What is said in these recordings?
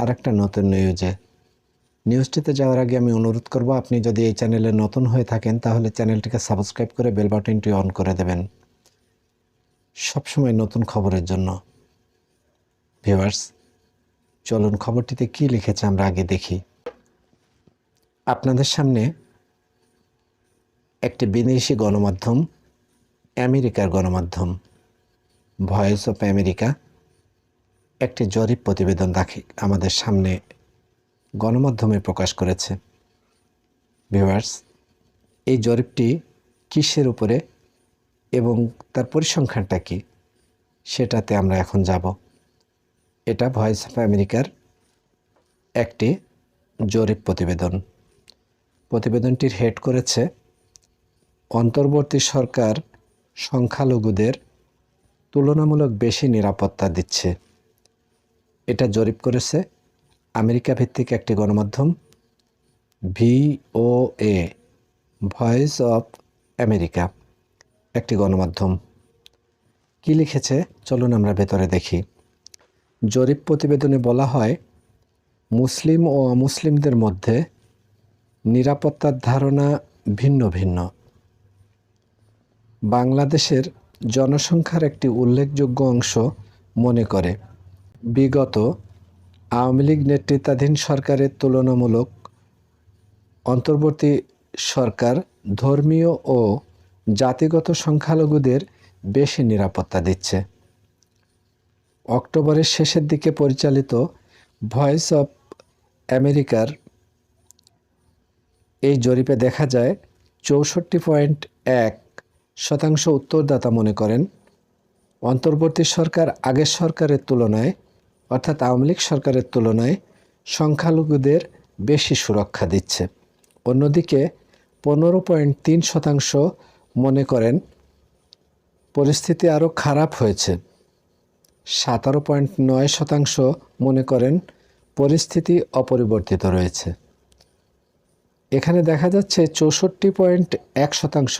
আর একটা নতুন নিউজে নিউজটিতে যাওয়ার আগে আমি অনুরোধ করব, আপনি যদি এই চ্যানেলে নতুন হয়ে থাকেন, তাহলে চ্যানেলটিকে সাবস্ক্রাইব করে বেল বাটনটি অন করে দেবেন। সবসময় নতুন খবরের জন্য। ভিউয়ার্স চলুন খবরটিতে কি লিখেছে আমরা আগে দেখি। আপনাদের সামনে একটি বিদেশি গণমাধ্যম, আমেরিকার গণমাধ্যম ভয়েস অফ আমেরিকা একটি জরিপ প্রতিবেদন দেখে আমাদের সামনে গণমাধ্যমে প্রকাশ করেছে। ভিউয়ার্স, এই জরিপটি কিসের উপরে এবং তার পরিসংখ্যানটা কি, সেটাতে আমরা এখন যাব। এটা ভয়েস অফ আমেরিকার একটি জরিপ প্রতিবেদন। প্রতিবেদনটির হেড করেছে, অন্তর্বর্তী সরকার সংখ্যালঘুদের তুলনামূলক বেশি নিরাপত্তা দিচ্ছে। এটা জরিপ করেছে আমেরিকা ভিত্তিক একটি গণমাধ্যম ভিওএ ভয়েস অফ আমেরিকা, একটি গণমাধ্যম। কি লিখেছে? চলুন আমরা ভেতরে দেখি। জরিপ প্রতিবেদনে বলা হয়, মুসলিম ও অমুসলিমদের মধ্যে নিরাপত্তার ধারণা ভিন্ন ভিন্ন। বাংলাদেশের জনসংখ্যার একটি উল্লেখযোগ্য অংশ মনে করে বিগত আওয়ামী লীগ নেতৃত্বাধীন সরকারের তুলনামূলক অন্তর্বর্তী সরকার ধর্মীয় ও জাতিগত সংখ্যালঘুদের বেশি নিরাপত্তা দিচ্ছে। অক্টোবরের শেষের দিকে পরিচালিত ভয়েস অফ আমেরিকার এই জরিপে দেখা যায়, চৌষট্টি পয়েন্ট এক শতাংশ উত্তরদাতা মনে করেন। অন্তর্বর্তী সরকার আগের সরকারের তুলনায় অর্থাৎ আওয়ামী লীগ সরকারের তুলনায় সংখ্যালঘুদের বেশি সুরক্ষা দিচ্ছে। অন্যদিকে পনেরো পয়েন্ট তিন শতাংশ মনে করেন পরিস্থিতি আরও খারাপ হয়েছে। সতেরো পয়েন্ট নয় শতাংশ মনে করেন পরিস্থিতি অপরিবর্তিত রয়েছে। এখানে দেখা যাচ্ছে চৌষট্টি পয়েন্ট এক শতাংশ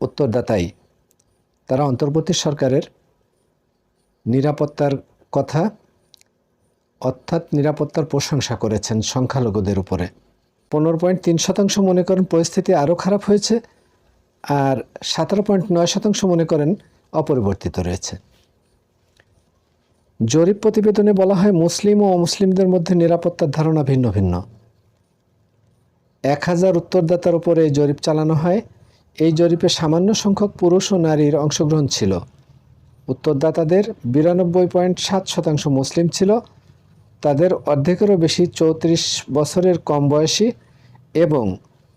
উত্তরদাতাই, তারা অন্তর্বর্তী সরকারের নিরাপত্তার কথা, অর্থাৎ নিরাপত্তার প্রশংসা করেছেন সংখ্যালঘুদের উপরে। পনেরো পয়েন্ট তিন শতাংশ মনে করেন পরিস্থিতি আরও খারাপ হয়েছে, আর সতেরো পয়েন্ট নয় শতাংশ মনে করেন অপরিবর্তিত রয়েছে। জরিপ প্রতিবেদনে বলা হয়, মুসলিম ও অমুসলিমদের মধ্যে নিরাপত্তার ধারণা ভিন্ন ভিন্ন। এক হাজার উত্তরদাতার উপরে এই জরিপ চালানো হয়। এই জরিপে সামান্য সংখ্যক পুরুষ ও নারীর অংশগ্রহণ ছিল। উত্তরদাতাদের বিরানব্বই পয়েন্ট সাত শতাংশ মুসলিম ছিল। তাদের অর্ধেকেরও বেশি চৌত্রিশ বছরের কম বয়সী এবং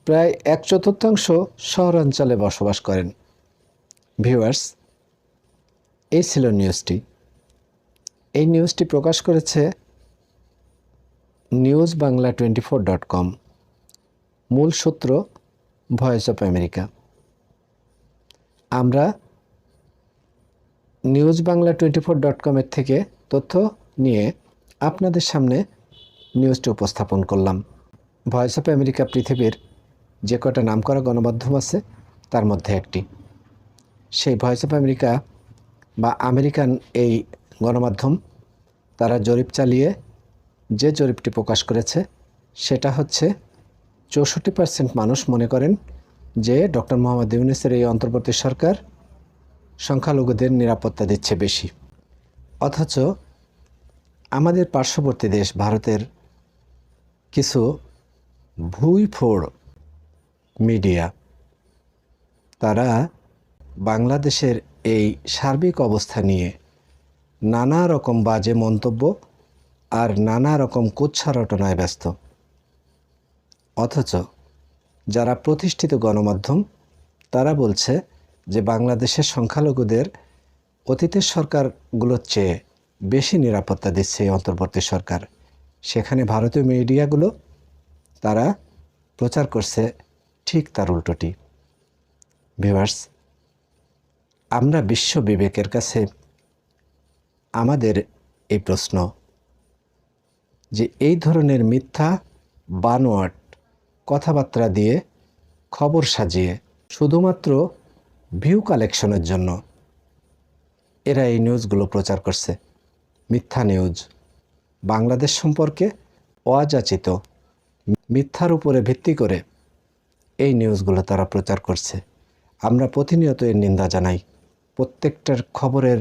প্রায় এক চতুর্থাংশ শহরাঞ্চলে বসবাস করেন। ভিউয়ার্স, এই ছিল নিউজটি। এই নিউজটি প্রকাশ করেছে news Bangla twenty four dot com, মূল সূত্র ভয়েস অফ আমেরিকা। আমরা news Bangla twenty four dot কমের থেকে তথ্য নিয়ে আপনাদের সামনে নিউজটি উপস্থাপন করলাম। ভয়েস অফ আমেরিকা পৃথিবীর যে কটা নামকরা গণমাধ্যম আছে, তার মধ্যে একটি। সেই ভয়েস অফ আমেরিকা বা আমেরিকান এই গণমাধ্যম, তারা জরিপ চালিয়ে যে জরিপটি প্রকাশ করেছে, সেটা হচ্ছে চৌষট্টি পার্সেন্ট মানুষ মনে করেন যে ডক্টর মোহাম্মদ ইউনিসের এই অন্তর্বর্তী সরকার সংখ্যালঘুদের নিরাপত্তা দিচ্ছে বেশি। অথচ আমাদের পার্শ্ববর্তী দেশ ভারতের কিছু ভুইফোড় মিডিয়া, তারা বাংলাদেশের এই সার্বিক অবস্থা নিয়ে নানা রকম বাজে মন্তব্য আর নানা রকম কুচ্ছা রটনায় ব্যস্ত। অথচ যারা প্রতিষ্ঠিত গণমাধ্যম, তারা বলছে যে বাংলাদেশের সংখ্যালঘুদের অতীতের সরকারগুলোর চেয়ে বেশি নিরাপত্তা দিচ্ছে এই অন্তর্বর্তী সরকার। সেখানে ভারতীয় মিডিয়াগুলো তারা প্রচার করছে ঠিক তার উল্টোটি। ভিভার্স আমরা বিশ্ব বিবেকের কাছে আমাদের এই প্রশ্ন যে এই ধরনের মিথ্যা বানোয়াট কথাবার্তা দিয়ে খবর সাজিয়ে শুধুমাত্র ভিউ কালেকশনের জন্য। এরা এই নিউজগুলো প্রচার করছে। মিথ্যা নিউজ বাংলাদেশ সম্পর্কে অযাচিত মিথ্যার উপরে ভিত্তি করে এই নিউজগুলো তারা প্রচার করছে। আমরা প্রতিনিয়ত এর নিন্দা জানাই। প্রত্যেকটার খবরের,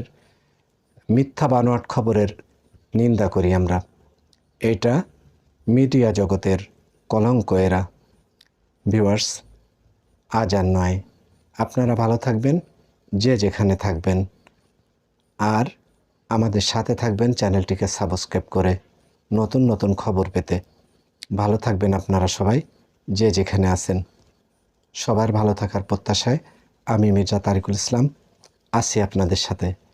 মিথ্যা বানোয়াট খবরের নিন্দা করি আমরা। এটা মিডিয়া জগতের কলঙ্ক এরা। ভিউয়ার্স আজ আর নয়। আপনারা ভালো থাকবেন, যে যেখানে থাকবেন। আর আমাদের সাথে থাকবেন চ্যানেলটিকে সাবস্ক্রাইব করে নতুন নতুন খবর পেতে। ভালো থাকবেন আপনারা সবাই, যে যেখানে আছেন। সবার ভালো থাকার প্রত্যাশায় আমি মির্জা তারিকুল ইসলাম, আসি আপনাদের সাথে।